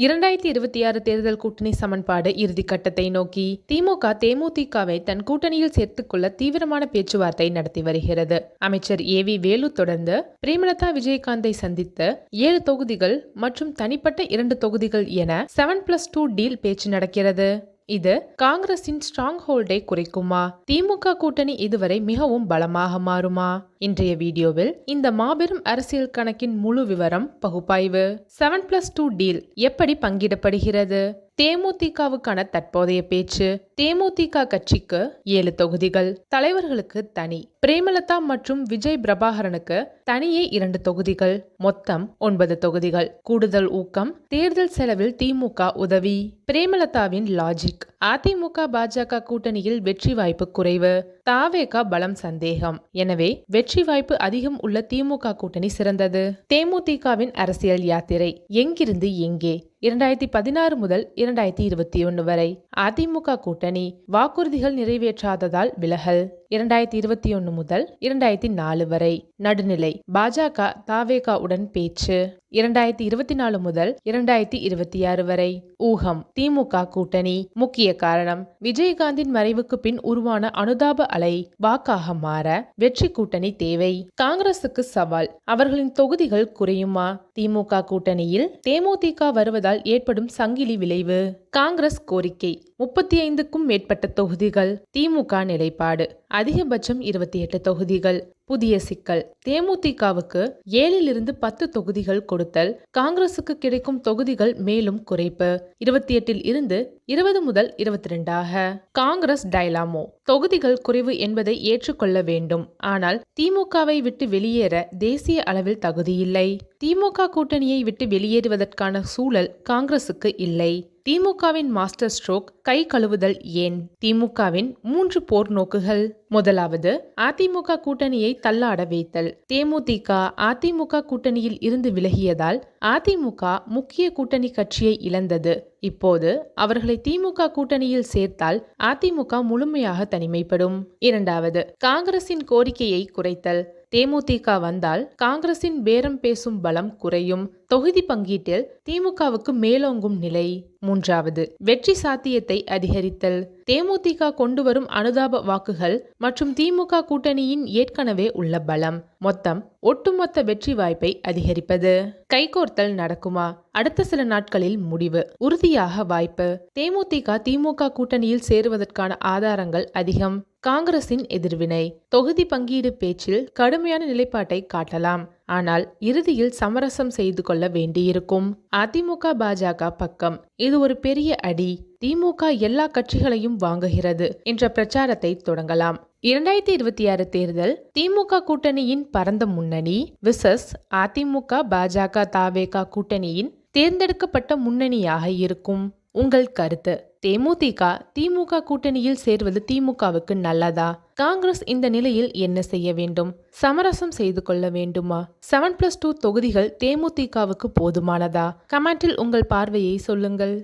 இரண்டாயிரத்தி இருபத்தி ஆறு தேர்தல் கூட்டணி சமன்பாடு இறுதிக்கட்டத்தை நோக்கி திமுக தேமுதிகவை தன் கூட்டணியில் சேர்த்துக்கொள்ள தீவிரமான பேச்சுவார்த்தை நடத்தி வருகிறது. அமைச்சர் ஏ வி வேலு தொடர்ந்து பிரேமலதா விஜயகாந்தை சந்தித்து ஏழு தொகுதிகள் மற்றும் தனிப்பட்ட இரண்டு தொகுதிகள் என செவன் பிளஸ் டூ டீல் பேச்சு நடக்கிறது. இது காங்கிரசின் ஸ்ட்ராங் ஹோல்டை குறைக்குமா? திமுக கூட்டணி இதுவரை மிகவும் பலமாக மாறுமா? இன்றைய வீடியோவில் இந்த மாபெரும் அரசியல் கணக்கின் முழு விவரம் பகுப்பாய்வு. செவன் பிளஸ் டூ டீல் எப்படி பங்கிடப்படுகிறது? தேமுதிகவுக்கான தற்போதைய பேச்சு தேமுதிக கட்சிக்கு ஏழு தொகுதிகள். தலைவர்களுக்கு தனி பிரேமலதா மற்றும் விஜய் பிரபாகரனுக்கு தனியே இரண்டு தொகுதிகள். மொத்தம் ஒன்பது தொகுதிகள். கூடுதல் ஊக்கம் தேர்தல் செலவில் திமுக உதவி. பிரேமலதாவின் லாஜிக் அதிமுக பாஜக கூட்டணியில் வெற்றி வாய்ப்பு குறைவு. தாவேகா பலம் சந்தேகம். எனவே வெற்றி வாய்ப்பு அதிகம் உள்ள திமுக கூட்டணி சிறந்தது. தேமுதிகவின் அரசியல் யாத்திரை எங்கிருந்து எங்கே? இரண்டாயிரத்தி பதினாறு முதல் இரண்டாயிரத்தி இருபத்தி ஒன்று வரை. அதிமுக கூட்டணி வாக்குறுதிகள் நிறைவேற்றாததால் விலகல். இரண்டாயிரத்தி இருபத்தி ஒன்று முதல் இரண்டாயிரத்தி நாலு வரை. நடுநிலை. பாஜக தாவேகா உடன் பேச்சு. இரண்டாயிரத்தி இருபத்தி நாலு முதல் இரண்டாயிரத்தி இருபத்தி ஆறு வரை. ஊகம். திமுக கூட்டணி. முக்கிய காரணம். விஜயகாந்தின் மறைவுக்கு பின் உருவான அனுதாப அலை வாக்காக மாற வெற்றி கூட்டணி தேவை. காங்கிரசுக்கு சவால். அவர்களின் தொகுதிகள் குறையுமா? திமுக கூட்டணியில் தேமுதிக வருவதால் ஏற்படும் சங்கிலி விளைவு. காங்கிரஸ் கோரிக்கை. முப்பத்தி ஐந்துக்கும் மேற்பட்ட தொகுதிகள். திமுக நிலைப்பாடு. அதிகபட்சம் இருபத்தி எட்டு தொகுதிகள். புதிய சிக்கல். தேமுதிகவுக்கு ஏழிலிருந்து பத்து தொகுதிகள் கொடுத்தல். காங்கிரசுக்கு கிடைக்கும் தொகுதிகள் மேலும் குறைப்பு. இருபத்தி எட்டில் இருந்து இருபது முதல் இருபத்தி ரெண்டாக காங்கிரஸ் டைலாமோ. தொகுதிகள் குறைவு என்பதை ஏற்றுக்கொள்ள வேண்டும். ஆனால் திமுகவை விட்டு வெளியேற தேசிய அளவில் தகுதியில்லை திமுக கூட்டணியை விட்டு வெளியேறுவதற்கான சூழல் காங்கிரசுக்கு இல்லை. திமுகவின் மாஸ்டர் ஸ்ட்ரோக் கை கழுவுதல் ஏன்? திமுகவின் மூன்று போர் நோக்குகள். முதலாவது அதிமுக கூட்டணியை தள்ளாட வைத்தல். தேமுதிக அதிமுக கூட்டணியில் இருந்து விலகியதால் அதிமுக முக்கிய கூட்டணி கட்சியை இழந்தது. இப்போது அவர்களை திமுக கூட்டணியில் சேர்த்தால் அதிமுக முழுமையாக தனிமைப்படும். இரண்டாவது காங்கிரசின் கோரிக்கையை குறைத்தல். தேமுதிக வந்தால் காங்கிரசின் பேரம் பேசும் பலம் குறையும். தொகுதி பங்கீட்டில் திமுகவுக்கு மேலோங்கும் நிலை. மூன்றாவது வெற்றி சாத்தியத்தை அதிகரித்தல். தேமுதிக கொண்டு வரும் அனுதாப வாக்குகள் மற்றும் திமுக கூட்டணியின் ஏற்கனவே உள்ள பலம். மொத்தம் ஒட்டுமொத்த வெற்றி வாய்ப்பை அதிகரிப்பது. கைகோர்த்தல் நடக்குமா? அடுத்த சில நாட்களில் முடிவு. உறுதியாக வாய்ப்பு. தேமுதிக திமுக கூட்டணியில் சேருவதற்கான ஆதாரங்கள் அதிகம். காங்கிரசின் எதிர்வினை. தொகுதி பங்கீடு பேச்சில் கடுமையான நிலைப்பாட்டை காட்டலாம். ஆனால் இறுதியில் சமரசம் செய்து கொள்ள வேண்டியிருக்கும். அதிமுக பாஜக பக்கம் இது ஒரு பெரிய அடி. திமுக எல்லா கட்சிகளையும் வாங்குகிறது என்ற பிரச்சாரத்தை தொடங்கலாம். இரண்டாயிரத்தி இருபத்தி ஆறு தேர்தல் திமுக கூட்டணியின் பரந்த முன்னணி விசஸ் அதிமுக பாஜக தாவேகா கூட்டணியின் தேர்ந்தெடுக்கப்பட்ட முன்னணியாக இருக்கும். உங்கள் கருத்து. தேமுதிக திமுக கூட்டணியில் சேர்வது திமுகவுக்கு நல்லதா? காங்கிரஸ் இந்த நிலையில் என்ன செய்ய வேண்டும்? சமரசம் செய்து கொள்ள வேண்டுமா? செவன் பிளஸ் டூ தொகுதிகள் தேமுதிகவுக்கு போதுமானதா? கமெண்டில் உங்கள் பார்வையை சொல்லுங்கள்.